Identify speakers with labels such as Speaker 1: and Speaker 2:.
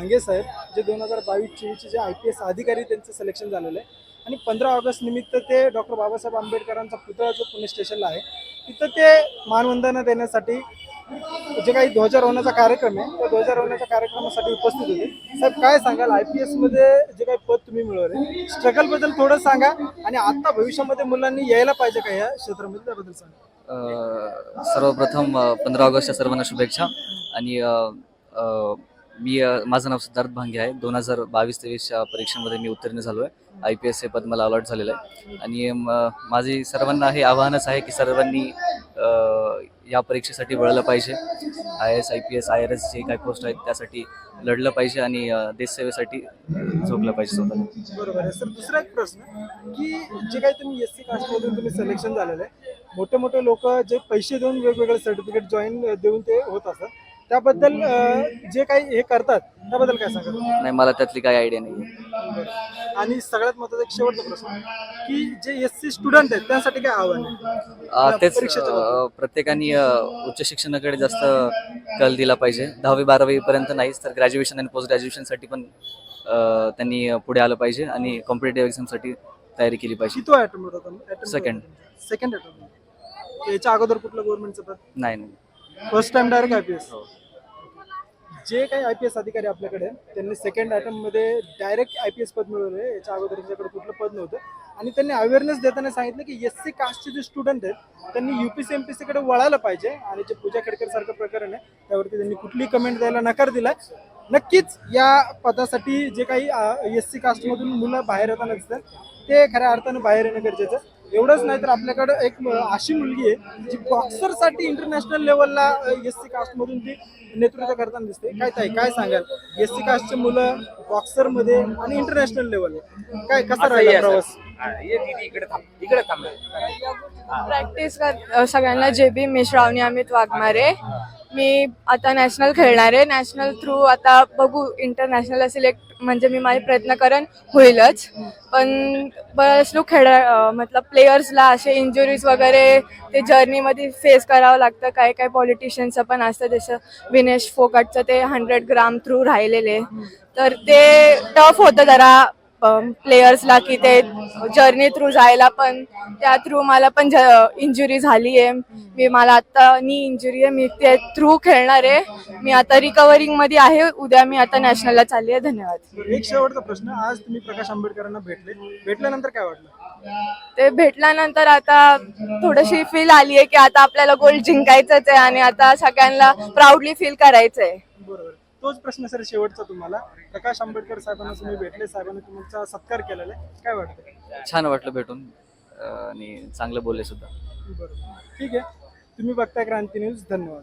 Speaker 1: भांगे साहेब जे दोन हजार बावीस चोवीसचे जे आय पी एस अधिकारी त्यांचं सिलेक्शन झालेलं आहे. आणि पंधरा ऑगस्ट निमित्त ते डॉक्टर बाबासाहेब आंबेडकरांचा पुतळा जो पुणे स्टेशनला आहे तिथं ते मानवंदना देण्यासाठी जे काही ध्वजारोहणाचा कार्यक्रम आहे त्या ध्वजारोहणाच्या कार्यक्रमासाठी उपस्थित होते. साहेब काय सांगाल? आय पी एसमध्ये जे काही पद तुम्ही मिळवले स्ट्रगलबद्दल थोडं सांगा आणि आता भविष्यामध्ये मुलांनी यायला पाहिजे का या क्षेत्रामध्ये? त्याबद्दल सांगा.
Speaker 2: सर्वप्रथम पंधरा ऑगस्टच्या सर्वांना शुभेच्छा. आणि मी माझं नाव सिद्धार्थ भांगे आहे. दोन हजार बावीस तेवीसच्या परीक्षेमध्ये मी उत्तीर्ण झालो आहे. आय पी एस हे पद मला अलॉट झालेलं आहे. आणि माझी सर्वांना हे आव्हानच आहे की सर्वांनी या परीक्षेसाठी वळलं पाहिजे. I S I P S I R S जे काही पोस्ट आहेत त्यासाठी लढलं पाहिजे आणि देशसेवेसाठी झोपलं पाहिजे स्वतः
Speaker 1: बरोबर आहे. सर दुसरा एक प्रश्न की जे काही तुम्ही एस सी कास्टमधून तुम्ही सिलेक्शन झालेलं आहे मोठे मोठे लोक जे पैसे देऊन वेगवेगळे सर्टिफिकेट जॉईन देऊन ते होत असतात त्याबद्दल अं, जे काही हे करतात त्याबद्दल काय सांगा
Speaker 2: नाही मला त्यातली काही आयडिया नाही
Speaker 1: आणि सगळ्यात महत्त्वाचा एक शेवटचा प्रश्न की जे एस सी स्टुडंट आहेत त्यांसाठी काय आव्हान आहे?
Speaker 2: अ, तेच
Speaker 1: परीक्षेच्या
Speaker 2: अ, प्रत्येकाने अ, उच्च शिक्षणाकडे जास्त कल दिला पाहिजे. दहावी बारावी पर्यंत नाहीच तर ग्रॅज्युएशन आणि पोस्ट ग्रॅज्युएशनसाठी पण अ, त्यांनी पुढे आलं पाहिजे आणि कॉम्पिटेटिव्ह एक्झामसाठी तयारी केली पाहिजे.
Speaker 1: किती अटेम्प्ट होता
Speaker 2: Second.
Speaker 1: सेकंड अटेम्प्ट याच्या अगोदर कुठलं गव्हर्नमेंटचं पद?
Speaker 2: नाही नाही.
Speaker 1: First time direct I P S. जे काही आय पी एस अधिकारी आपल्याकडे त्यांनी सेकंडमध्ये डायरेक्ट आय पी एस पद मिळवले याच्या अगोदर त्यांच्याकडे कुठलं पद नव्हतं. आणि त्यांनी अवेअरनेस देताना सांगितलं की एस सी कास्टचे जे स्टुडंट आहेत त्यांनी युपीसी एम पी सीकडे वळायला पाहिजे. आणि जे पूजा खेडकर सारखं प्रकरण आहे त्यावरती त्यांनी कुठलीही कमेंट द्यायला नकार दिला नक्कीच या पदासाठी जे काही एस सी कास्टमधून मुलं बाहेर येताना दिसतात ते खऱ्या अर्थानं बाहेर येणं गरजेचं एवढंच नाही तर आपल्याकडे एक अशी मुलगी आहे जी बॉक्सरसाठी इंटरनॅशनल लेवलला एस सी कास्टमधून ती नेतृत्व करताना दिसते. काय ताई काय सांगाल? एस सी कास्टचे मुलं बॉक्सरमध्ये आणि इंटरनॅशनल लेवल काय कसा राहिला प्रवास?
Speaker 3: प्रॅक्टिस सगळ्यांना. जे बी मी श्रावणी अमित वाघमारे. मी आता नॅशनल खेळणार आहे. नॅशनल थ्रू आता बघू. इंटरनॅशनल सिलेक्ट म्हणजे मी माझे प्रयत्न करेन. होईलच. पण बरेच लोक खेळ मतलब प्लेयर्सला असे इंजुरीज वगैरे ते जर्नीमध्ये फेस करावं लागतं. काय काय पॉलिटिशियन्सचं पण असतं. जसं विनेश फोकटचं ते हंड्रेड ग्राम थ्रू राहिलेले. तर ते टफ होतं जरा. प्लेयर्सला की ते जर्नी थ्रू जायला पण त्या थ्रू मला पण इंजुरी झाली आहे. मी मला आता नी इंजुरी आहे. मी ते थ्रू खेळणार आहे. मी आता रिकवरिंगमध्ये आहे. उद्या मी आता नॅशनलला चालली आहे. धन्यवाद.
Speaker 1: एक शेवटचा प्रश्न. आज तुम्ही प्रकाश आंबेडकरांना भेटले. भेटल्यानंतर काय वाटलं?
Speaker 3: ते भेटल्यानंतर आता थोडीशी फील आली आहे की आता आपल्याला गोल्ड जिंकायचंच आहे आणि आता सगळ्यांना प्राऊडली फील करायचं आहे
Speaker 1: बरोबर. तोच प्रश्न सर शेवटचा तुम्हाला. प्रकाश आंबेडकर साहेबांना तुम्ही भेटले साहेबांनी तुमचा सत्कार केलेला आहे. काय वाटतं
Speaker 2: छान वाटलं भेटून आणि चांगलं बोलले सुद्धा.
Speaker 1: बरोबर. ठीक आहे. तुम्ही बघताय क्रांती न्यूज. धन्यवाद.